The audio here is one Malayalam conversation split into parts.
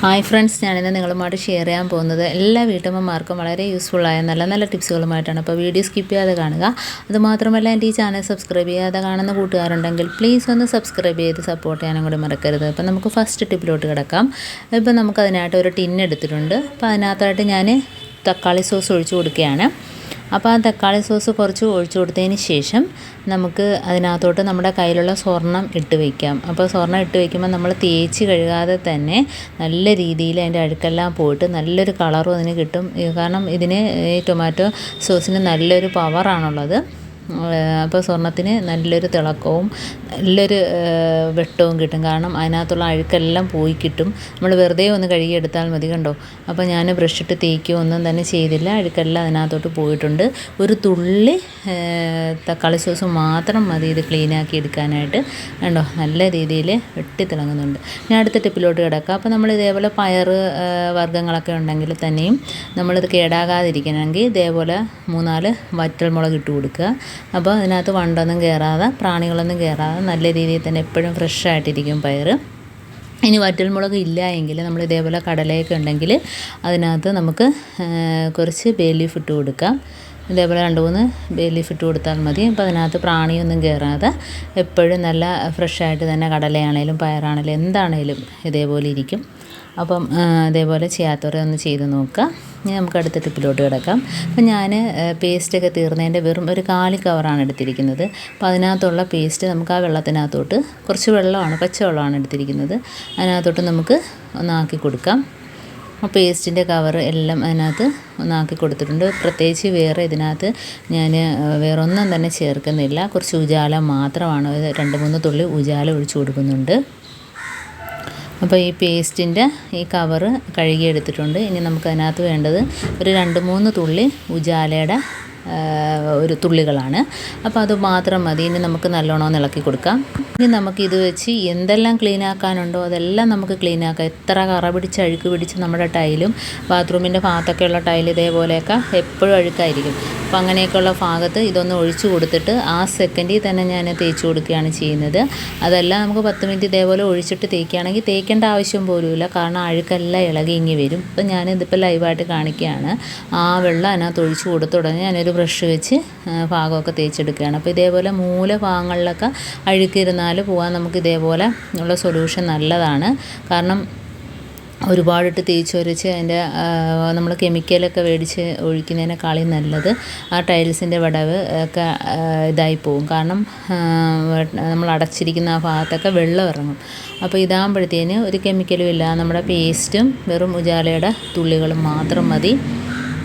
ഹായ് ഫ്രണ്ട്സ് ഞാനിന്ന് നിങ്ങളുമായിട്ട് ഷെയർ ചെയ്യാൻ പോകുന്നത് എല്ലാ വീട്ടമ്മമാർക്കും വളരെ യൂസ്ഫുള്ളായ നല്ല നല്ല ടിപ്സുകളുമായിട്ടാണ് അപ്പോൾ വീഡിയോ സ്കിപ്പ് ചെയ്യാതെ കാണുക. അതുമാത്രമല്ല എന്റെ ഈ ചാനൽ സബ്സ്ക്രൈബ് ചെയ്യാതെ കാണുന്ന കൂട്ടുകാരുണ്ടെങ്കിൽ പ്ലീസ് ഒന്ന് സബ്സ്ക്രൈബ് ചെയ്ത് സപ്പോർട്ട് ചെയ്യാനും കൂടി മറക്കരുത്. അപ്പോൾ നമുക്ക് ഫസ്റ്റ് ടിപ്പിലോട്ട് കിടക്കാം. ഇപ്പോൾ നമുക്കതിനായിട്ട് ഒരു ടിൻ അപ്പോൾ അതിനകത്തായിട്ട് ഞാൻ തക്കാളി സോസ് ഒഴിച്ചു കൊടുക്കുകയാണ്. അപ്പോൾ ആ തക്കാളി സോസ് കുറച്ച് ഒഴിച്ചു കൊടുത്തതിന് ശേഷം നമുക്ക് അതിനകത്തോട്ട് നമ്മുടെ കയ്യിലുള്ള സ്വർണം ഇട്ട് വയ്ക്കാം. അപ്പോൾ സ്വർണം ഇട്ട് വയ്ക്കുമ്പോൾ നമ്മൾ തേച്ച് കഴുകാതെ തന്നെ നല്ല രീതിയിൽ അതിന്റെ അഴുക്കെല്ലാം പോയിട്ട് നല്ലൊരു കളറും അതിന് കിട്ടും. കാരണം ഇതിന് ഈ ടൊമാറ്റോ സോസിന് നല്ലൊരു പവറാണുള്ളത് അപ്പോൾ സ്വർണത്തിന് നല്ലൊരു തിളക്കവും നല്ലൊരു വെട്ടവും കിട്ടും. കാരണം അതിനകത്തുള്ള അഴുക്കെല്ലാം പോയി കിട്ടും. നമ്മൾ വെറുതെ ഒന്ന് കഴുകിയെടുത്താൽ മതി കണ്ടോ? അപ്പോൾ ഞാൻ ബ്രഷിട്ട് തേക്കുകയോ ഒന്നും തന്നെ ചെയ്തില്ല. അഴുക്കെല്ലാം അതിനകത്തോട്ട് പോയിട്ടുണ്ട്. ഒരു തുള്ളി തക്കാളി സോസ് മാത്രം മതി ഇത് ക്ലീനാക്കി എടുക്കാനായിട്ട്. കണ്ടോ? നല്ല രീതിയിൽ വെട്ടി തിളങ്ങുന്നുണ്ട്. ഞാൻ അടുത്ത ടിപ്പിലോട്ട് കിടക്കാം. അപ്പോൾ നമ്മൾ ഇതേപോലെ പയർ വർഗങ്ങളൊക്കെ ഉണ്ടെങ്കിൽ തന്നെയും നമ്മളിത് കേടാകാതിരിക്കണമെങ്കിൽ ഇതേപോലെ മൂന്നാൽ വറ്റൽമുളക് ഇട്ട് കൊടുക്കുക. അപ്പോൾ അതിനകത്ത് വണ്ടൊന്നും കയറാതെ പ്രാണികളൊന്നും കയറാതെ നല്ല രീതിയിൽ തന്നെ എപ്പോഴും ഫ്രഷ് ആയിട്ടിരിക്കും പയർ ഇനി വറ്റൽമുളക് ഇല്ല എങ്കിൽ നമ്മൾ ഇതേപോലെ കടലയൊക്കെ ഉണ്ടെങ്കിൽ അതിനകത്ത് നമുക്ക് കുറച്ച് ബേ ലീഫ് ഇട്ട് കൊടുക്കാം. ഇതേപോലെ രണ്ട് മൂന്ന് ബേ ലീഫ് ഇട്ട് കൊടുത്താൽ മതി. അപ്പോൾ അതിനകത്ത് പ്രാണിയൊന്നും കയറാതെ എപ്പോഴും നല്ല ഫ്രഷായിട്ട് തന്നെ കടലയാണേലും പയറാണേലും എന്താണേലും ഇതേപോലെ ഇരിക്കും. അപ്പം അതേപോലെ ചെയ്യാത്തവരെ ഒന്ന് ചെയ്ത് നോക്കുക. ഇനി നമുക്ക് അടുത്ത ടിപ്പിലോട്ട് കിടക്കാം. അപ്പം ഞാൻ പേസ്റ്റൊക്കെ തീർന്നതിന്റെ വെറും ഒരു കാലി കവറാണ് എടുത്തിരിക്കുന്നത്. അപ്പോൾ അതിനകത്തുള്ള പേസ്റ്റ് നമുക്ക് ആ വെള്ളത്തിനകത്തോട്ട് കുറച്ച് വെള്ളമാണ് പച്ചവെള്ളമാണ് എടുത്തിരിക്കുന്നത്. അതിനകത്തോട്ട് നമുക്ക് ഒന്നാക്കി കൊടുക്കാം. ആ പേസ്റ്റിന്റെ കവർ എല്ലാം അതിനകത്ത് ഒന്നാക്കി കൊടുത്തിട്ടുണ്ട്. പ്രത്യേകിച്ച് വേറെ ഇതിനകത്ത് ഞാൻ വേറെ ഒന്നും തന്നെ ചേർക്കുന്നില്ല. കുറച്ച് ഉജാല മാത്രമാണ്. രണ്ട് മൂന്ന് തുള്ളി ഉജാല ഒഴിച്ചു കൊടുക്കുന്നുണ്ട്. അപ്പോൾ ഈ പേസ്റ്റിന്റെ ഈ കവറ് കഴുകിയെടുത്തിട്ടുണ്ട്. ഇനി നമുക്കതിനകത്ത് വേണ്ടത് ഒരു രണ്ട് മൂന്ന് തുള്ളി ഉജാലയുടെ ഒരു തുള്ളികളാണ്. അപ്പോൾ അത് മാത്രം മതി. ഇനി നമുക്ക് നല്ലോണം ഇളക്കി കൊടുക്കാം. ഇനി നമുക്ക് ഇത് വെച്ച് എന്തെല്ലാം ക്ലീൻ ആക്കാനുണ്ടോ അതെല്ലാം നമുക്ക് ക്ലീൻ ആക്കാം. എത്ര കറ പിടിച്ച് അഴുക്ക് പിടിച്ച് നമ്മുടെ ടൈലും ബാത്റൂമിന്റെ ഭാഗത്തൊക്കെയുള്ള ടൈൽ ഇതേപോലെയൊക്കെ എപ്പോഴും അഴുക്കായിരിക്കും. അപ്പോൾ അങ്ങനെയൊക്കെയുള്ള ഭാഗത്ത് ഇതൊന്ന് ഒഴിച്ചു കൊടുത്തിട്ട് ആ സെക്കൻഡിൽ തന്നെ ഞാൻ തേച്ച് കൊടുക്കുകയാണ് ചെയ്യുന്നത്. അതെല്ലാം നമുക്ക് പത്ത് മിനിറ്റ് ഇതേപോലെ ഒഴിച്ചിട്ട് തേക്കുകയാണെങ്കിൽ തേക്കേണ്ട ആവശ്യം പോലുമില്ല. കാരണം അഴുക്കെല്ലാം ഇളകി ഇങ്ങി വരും. ഇപ്പം ഞാനിതിപ്പോൾ ലൈവായിട്ട് കാണിക്കുകയാണ്. ആ വെള്ളം അതിനകത്ത് ഒഴിച്ചു കൊടുത്തു തുടങ്ങി ഞാനൊരു ബ്രഷ് വെച്ച് ഭാഗമൊക്കെ തേച്ചെടുക്കുകയാണ്. അപ്പോൾ ഇതേപോലെ മൂല ഭാഗങ്ങളിലൊക്കെ അഴുക്കിരുന്നാൽ പോകാൻ നമുക്ക് ഇതേപോലെ ഉള്ള സൊല്യൂഷൻ നല്ലതാണ്. കാരണം ഒരുപാടിട്ട് തേച്ച് ഒരച്ച് അതിന്റെ നമ്മൾ കെമിക്കലൊക്കെ മേടിച്ച് ഒഴിക്കുന്നതിനേക്കാളും നല്ലത് ആ ടൈൽസിന്റെ വിടവ് ഒക്കെ ഇതായി പോകും കാരണം നമ്മൾ അടച്ചിരിക്കുന്ന ആ ഭാഗത്തൊക്കെ വെള്ളം ഇറങ്ങും. അപ്പോൾ ഇതാകുമ്പോഴത്തേന് ഒരു കെമിക്കലും ഇല്ല. നമ്മുടെ പേസ്റ്റും വെറും ഉജാലയുടെ തുള്ളികളും മാത്രം മതി.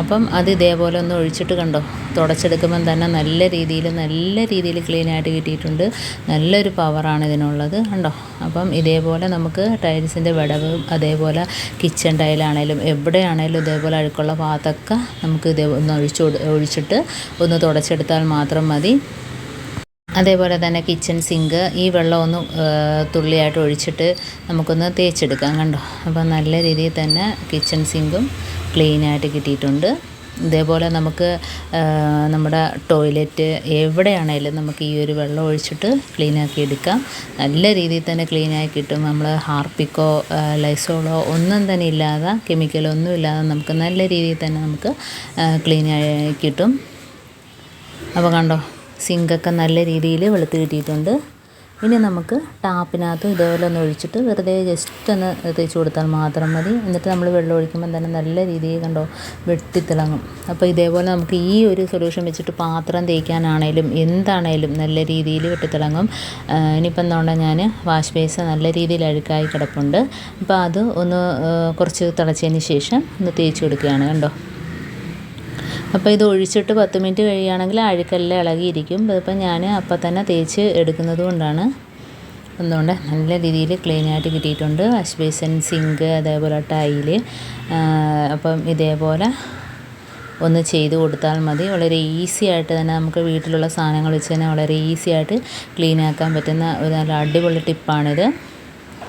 അപ്പം അത് ഇതേപോലെ ഒന്ന് ഒഴിച്ചിട്ട് കണ്ടോ? തുടച്ചെടുക്കുമ്പം തന്നെ നല്ല രീതിയിൽ നല്ല രീതിയിൽ ക്ലീനായിട്ട് കിട്ടിയിട്ടുണ്ട്. നല്ലൊരു പവറാണ് ഇതിനുള്ളത് കണ്ടോ? അപ്പം ഇതേപോലെ നമുക്ക് ടൈൽസിന്റെ വിടവ് അതേപോലെ കിച്ചൺ ടൈലാണേലും എവിടെയാണേലും ഇതേപോലെ അഴുക്കുള്ള ഭാഗത്തൊക്കെ നമുക്ക് ഇതേ ഒന്ന് ഒഴിച്ചു ഒഴിച്ചിട്ട് ഒന്ന് തുടച്ചെടുത്താൽ മാത്രം മതി. അതേപോലെ തന്നെ കിച്ചൺ സിങ്ക് ഈ വെള്ളം ഒന്ന് തുള്ളിയായിട്ട് ഒഴിച്ചിട്ട് നമുക്കൊന്ന് തേച്ചെടുക്കാം കണ്ടോ? അപ്പം നല്ല രീതിയിൽ തന്നെ കിച്ചൺ സിങ്കും ക്ലീനായിട്ട് കിട്ടിയിട്ടുണ്ട്. ഇതേപോലെ നമുക്ക് നമ്മുടെ ടോയ്ലറ്റ് എവിടെയാണേലും നമുക്ക് ഈ ഒരു വെള്ളം ഒഴിച്ചിട്ട് ക്ലീനാക്കി എടുക്കാം. നല്ല രീതിയിൽ തന്നെ ക്ലീനായി കിട്ടും. നമ്മൾ ഹാർപ്പിക്കോ ലൈസോളോ ഒന്നും തന്നെ ഇല്ലാതെ കെമിക്കലൊന്നും ഇല്ലാതെ നമുക്ക് നല്ല രീതിയിൽ തന്നെ നമുക്ക് ക്ലീനായി കിട്ടും. അപ്പോൾ കണ്ടോ സിങ്കൊക്കെ നല്ല രീതിയിൽ വെളുത്ത് കിട്ടിയിട്ടുണ്ട്. ഇനി നമുക്ക് ടാപ്പിനകത്ത് ഇതേപോലെ ഒന്ന് ഒഴിച്ചിട്ട് വെറുതെ ജസ്റ്റ് ഒന്ന് തേച്ച് കൊടുത്താൽ മാത്രം മതി. എന്നിട്ട് നമ്മൾ വെള്ളം ഒഴിക്കുമ്പോൾ തന്നെ നല്ല രീതിയിൽ കണ്ടോ വെട്ടിത്തിളങ്ങും. അപ്പോൾ ഇതേപോലെ നമുക്ക് ഈ ഒരു സൊല്യൂഷൻ വെച്ചിട്ട് പാത്രം തേക്കാനാണേലും എന്താണേലും നല്ല രീതിയിൽ വെട്ടിത്തിളങ്ങും. ഇനിയിപ്പം എന്തുകൊണ്ടാണ് ഞാൻ വാഷ് ബേസ് നല്ല രീതിയിൽ അഴുക്കായി കിടപ്പുണ്ട്. അപ്പോൾ അത് ഒന്ന് കുറച്ച് തിളച്ചതിന് ശേഷം ഒന്ന് തേച്ച് കൊടുക്കുകയാണ് കണ്ടോ. അപ്പോൾ ഇത് ഒഴിച്ചിട്ട് പത്ത് മിനിറ്റ് കഴിയുകയാണെങ്കിൽ അഴുക്കെല്ലാം ഇളകിയിരിക്കും. ഇതിപ്പോൾ ഞാൻ അപ്പം തന്നെ തേച്ച് എടുക്കുന്നത് കൊണ്ടാണ്. എന്തുകൊണ്ട്? നല്ല രീതിയിൽ ക്ലീൻ ആയിട്ട് കിട്ടിയിട്ടുണ്ട്. വാഷ് ബേസിൻ സിങ്ക് അതേപോലെ ടൈൽ അപ്പം ഇതേപോലെ ഒന്ന് ചെയ്ത് കൊടുത്താൽ മതി. വളരെ ഈസി ആയിട്ട് തന്നെ നമുക്ക് വീട്ടിലുള്ള സാധനങ്ങൾ വെച്ച് തന്നെ വളരെ ഈസി ആയിട്ട് ക്ലീൻ ആക്കാൻ പറ്റുന്ന ഒരു നല്ല അടിപൊളി ടിപ്പാണിത്.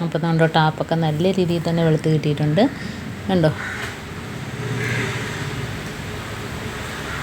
അപ്പോൾ നമ്മുടെ ടാപ്പൊക്കെ നല്ല രീതിയിൽ തന്നെ വെളുത്ത് കിട്ടിയിട്ടുണ്ട്. കണ്ടോ?